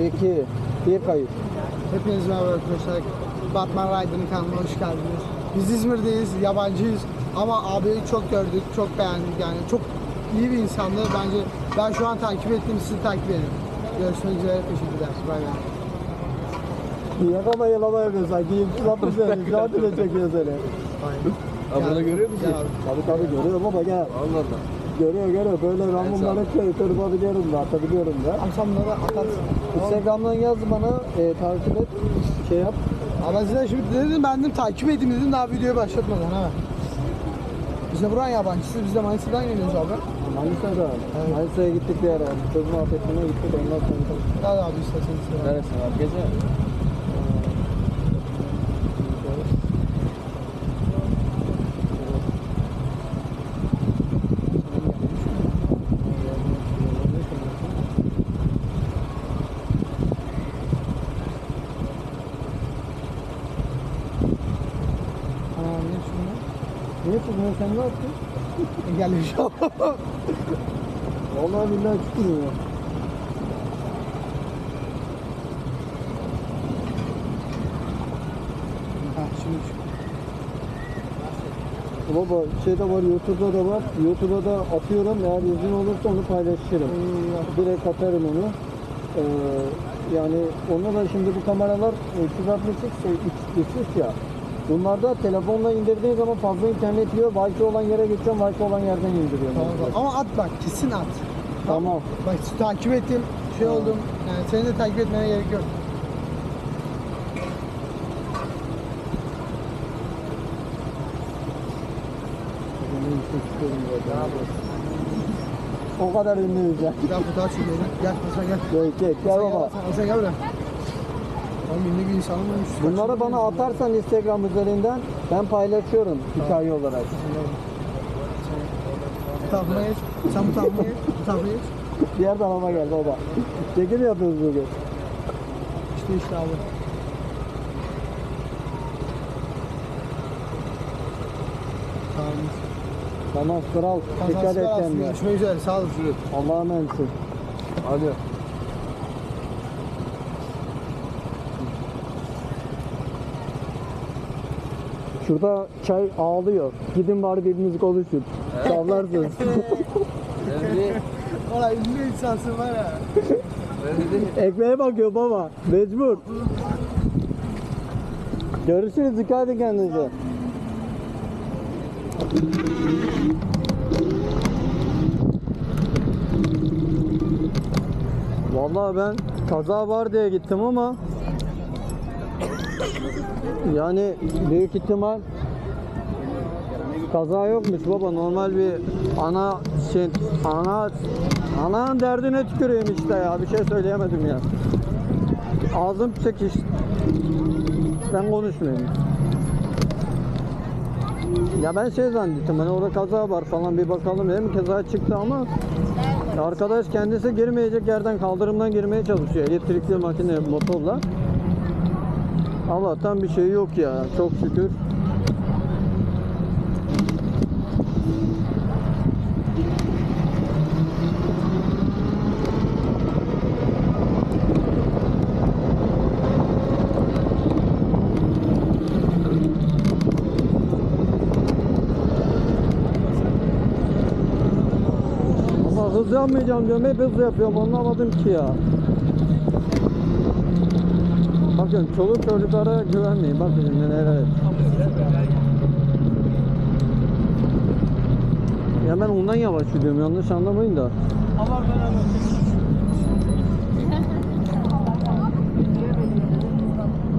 2, 1 kayıt. Hepiniz merhaba arkadaşlar. Batman Rider'ın kanalına hoş geldiniz. Biz İzmir'deyiz, yabancıyız. Ama abiyi çok gördük, çok beğendik yani. Çok iyi bir insandı. Bence ben şu an takip ettim, sizi takip edin. Görüşmek üzere, teşekkürler. Bay bay. Yakama yalama yapıyor sanki. Seni. Şu an bile çekiyor seni. Ha burada görüyor musun? Abi. Tabii tabii görüyor baba gel. Allah Allah. Görüyor görüyor. Böyle ben Evet, bunları kır- kırpabiliyorum da atabiliyorum da. Bunları atarsın. Instagram'dan yaz bana e, takip et. Şey yap. Ama ben size şimdi dedim, ben dedim takip edeyim dedim daha videoyu başlatmadan ha. Biz de buranın yabancısı, biz de Manisa'dan geliyoruz abi. Manisa'da. Manisa'ya gittik bir ara. Kız muhabbetine gittik ondan sonra. Hadi abi istersen size. Neresi var? Gece. Çıkmıyor sen ne yaptın? Engellemiş. Vallahi billahi çıkmıyor. Ha şimdi şu. Baba şeyde var YouTube'da da var. YouTube'a da atıyorum. Eğer izin olursa onu paylaşırım. Direkt atarım onu. Ee, yani onda da şimdi bu kameralar 360 şey, üç- üçlük ya. Bunlarda telefonla indirdiğin zaman fazla internet yiyor. Wi-Fi olan yere geçiyorum. Wi-Fi olan yerden indiriyorum. Tamam, tamam. Ama at bak kesin at. Tamam. Bak takip ettim. Şey oldum. Yani seni de takip etmene gerek yok. O kadar ünlüyüz ya. Bir daha fotoğraf çekelim. Gel sen gel. Gel gel gel Sen baba. Sen, sen gel buraya. Ünlü bir insanım olmuş. Bunları bana atarsan Instagram üzerinden ben paylaşıyorum hikaye olarak. Tarafına geç. Sen bu tarafına geç. Bu tarafına geç. Diğer tarafa gel baba. Çekim yapıyoruz bugün. İşte işte abi. Tamam. Tamam kral. Dikkat et kendine. Görüşmek üzere. Sağ olun. Allah'a emanetsin. Hadi. Şurada çay ağlıyor. Gidin bari birbirinizi konuşun. Savlarsınız. Bir... Valla ünlü insansın var ya. Bir... Ekmeğe bakıyor baba. Mecbur. Görüşürüz. Dikkat edin kendinize. Vallahi ben kaza var diye gittim ama yani büyük ihtimal kaza yokmuş baba. Normal bir ana şey ana ananın derdine tüküreyim işte ya. Bir şey söyleyemedim ya. Ağzım çekiş. Ben konuşmayayım. Ya ben şey zannettim hani orada kaza var falan bir bakalım dedim. Kaza çıktı ama arkadaş kendisi girmeyecek yerden kaldırımdan girmeye çalışıyor. Elektrikli makine motorla Allah'tan bir şey yok ya çok şükür Ama hız yapmayacağım diyorum hep hız yapıyorum anlamadım ki ya. Bakın çoluk çocuklara güvenmeyin bakın şimdi neler. Ya ben ondan yavaş gidiyorum yanlış anlamayın da.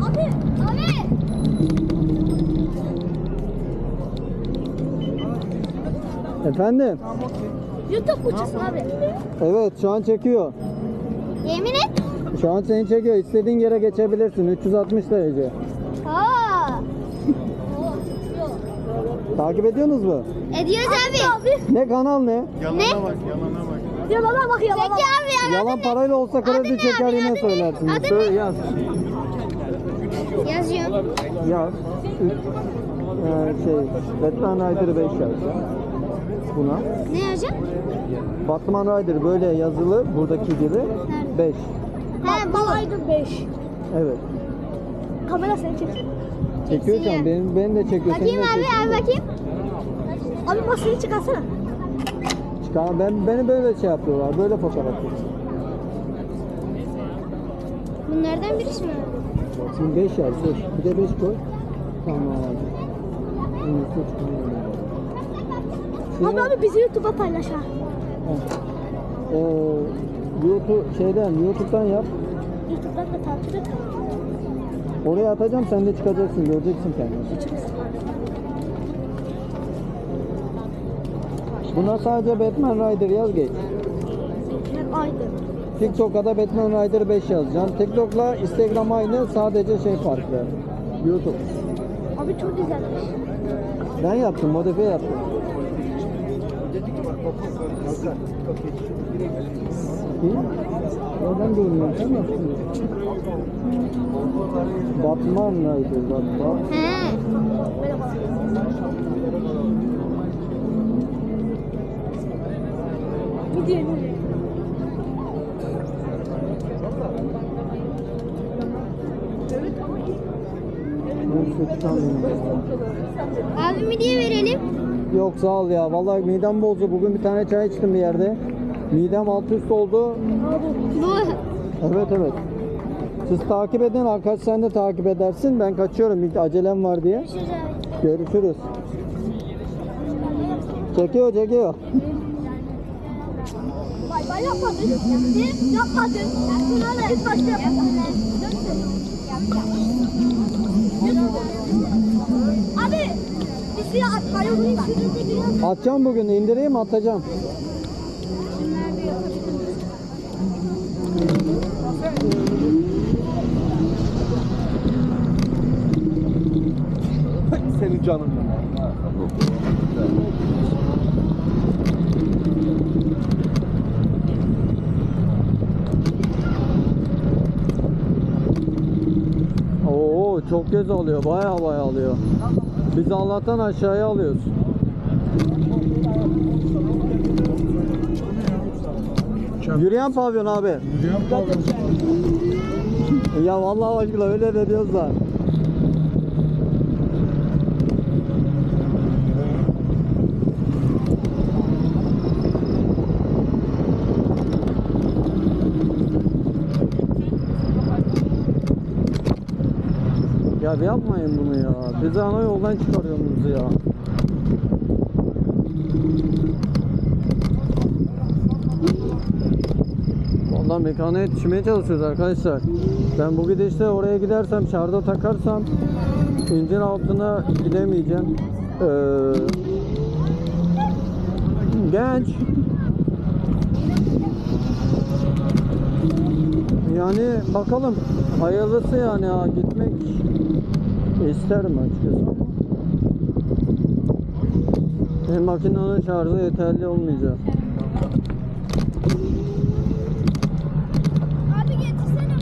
Abi, abi. Efendim? YouTube uçusun abi. Evet şu an çekiyor. Yemin et. Şu an seni çekiyor. İstediğin yere geçebilirsin. 360 derece. Aa. Takip ediyorsunuz mu? Ediyoruz abi. Ne kanal ne? Ne? Yalana bak, bak, yalana bak. Peki abi ya. Yalan parayla olsa kredi ne çeker abi, yine ne? söylersiniz. Adı Söyle yaz. Yazıyorum. Yaz. Üç, ee, şey, Batman Rider 5 yaz. Buna. Ne yazacağım? Batman Rider böyle yazılı buradaki gibi 5. He bu. Rider 5. Evet. Kamera seni çekiyor. Çekiyor sen. ya. Beni, de çekiyor. seni Bakayım de abi çekiyor. abi bakayım. Abi masayı çıkarsana. Çıkar, ben, beni böyle şey yapıyorlar. Böyle fotoğraf çekiyor. Bunlardan birisi mi? Şimdi 5 yaz. Beş. Bir de 5 koy. Tamam abi. Şimdi. Abi abi bizi YouTube'a paylaş ha. Ee, YouTube şeyden YouTube'dan yap. YouTube'dan da takip et. Oraya atacağım sen de çıkacaksın göreceksin kendini. Buna sadece Batman Rider yaz geç. Ben Aydın. TikTok'a da Batman Rider 5 yazacaksın. TikTok'la Instagram aynı sadece şey farklı. YouTube. Abi çok güzelmiş. Ben yaptım, modifiye yaptım. Hı? Oradan görünüyor. Sen yaptın. Batman. He. Merhaba. Gidiyor. Ben seçeceğim. Abi midye verelim. Yok sağ ol ya. Vallahi midem bozdu. Bugün bir tane çay içtim bir yerde. Midem alt üst oldu. Bu. Evet evet. Siz takip edin. Arkadaş sen de takip edersin. Ben kaçıyorum. Bir acelem var diye. Görüşürüz. Çekiyor çekiyor. Bay bay yapmadın. Yaptın. Yapmadın. Yaptın öyle. İlk başta yapmadın. Abi. Bizi atmayı unutma. Atacağım bugün. indireyim atacağım. Senin canın. Oo çok göz alıyor. Baya baya alıyor. Biz Allah'tan aşağıya alıyoruz. Yürüyen pavyon abi. Ya vallahi aşkına öyle de diyoruz da. Ya yapmayın bunu ya. Bizi ana yoldan çıkarıyorsunuz ya. Vallahi mekana yetişmeye çalışıyoruz arkadaşlar. Ben bu gidişte oraya gidersem şarda takarsam incir altına gidemeyeceğim. Ee, genç. Yani bakalım hayırlısı yani ha, gitmek isterim açıkçası. ama makinenin şarjı yeterli olmayacak. Abi getirsene.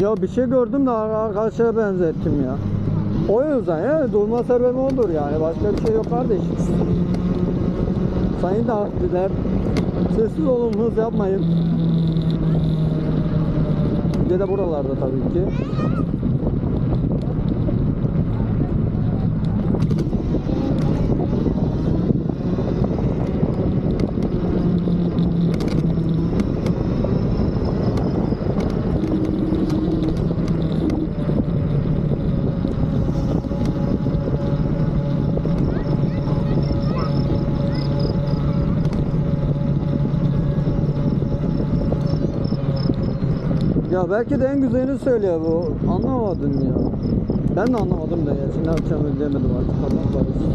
Ya bir şey gördüm de arkadaşa benzettim ya. O yüzden ya durma sebebi odur yani. Başka bir şey yok kardeş. Sayın haklılar. Sessiz olun hız yapmayın. Bir de buralarda tabii ki. Belki de en güzelini söylüyor bu. Anlamadım ya. Ben de anlamadım da ya. Şimdi ne yapacağımı bilemedim artık. Allah korusun.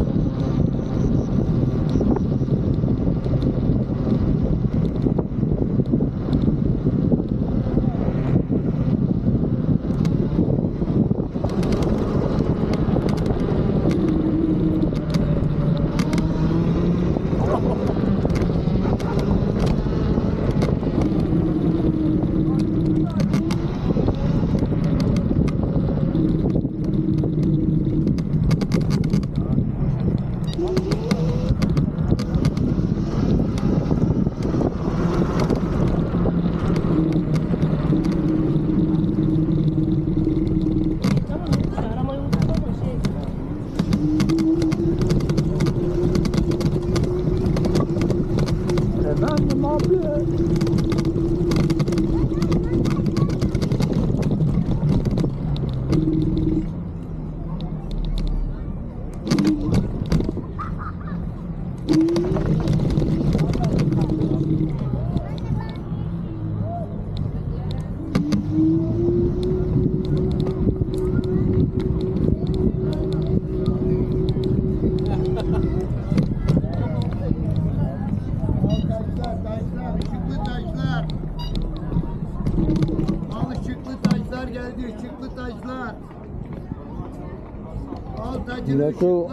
Şu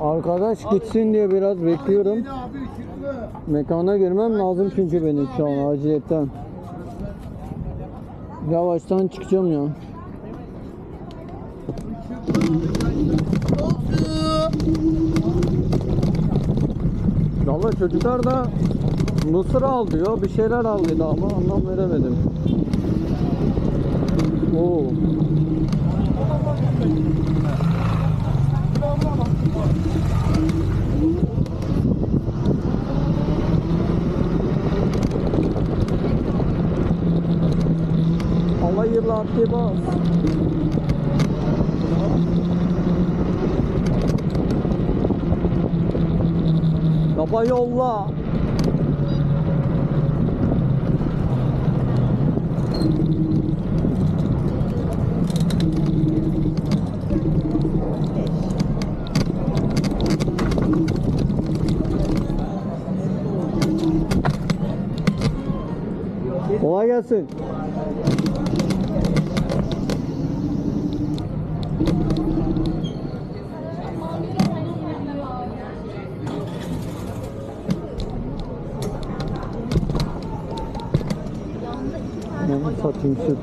arkadaş gitsin diye biraz bekliyorum. Mekana girmem lazım çünkü benim şu an aciliyetten. Yavaştan çıkacağım ya. Valla çocuklar da mısır al diyor, bir şeyler al dedi ama anlam veremedim. Oo. Allah yıllattı bas. Baba yolla. Kolay gelsin. 先に吸って。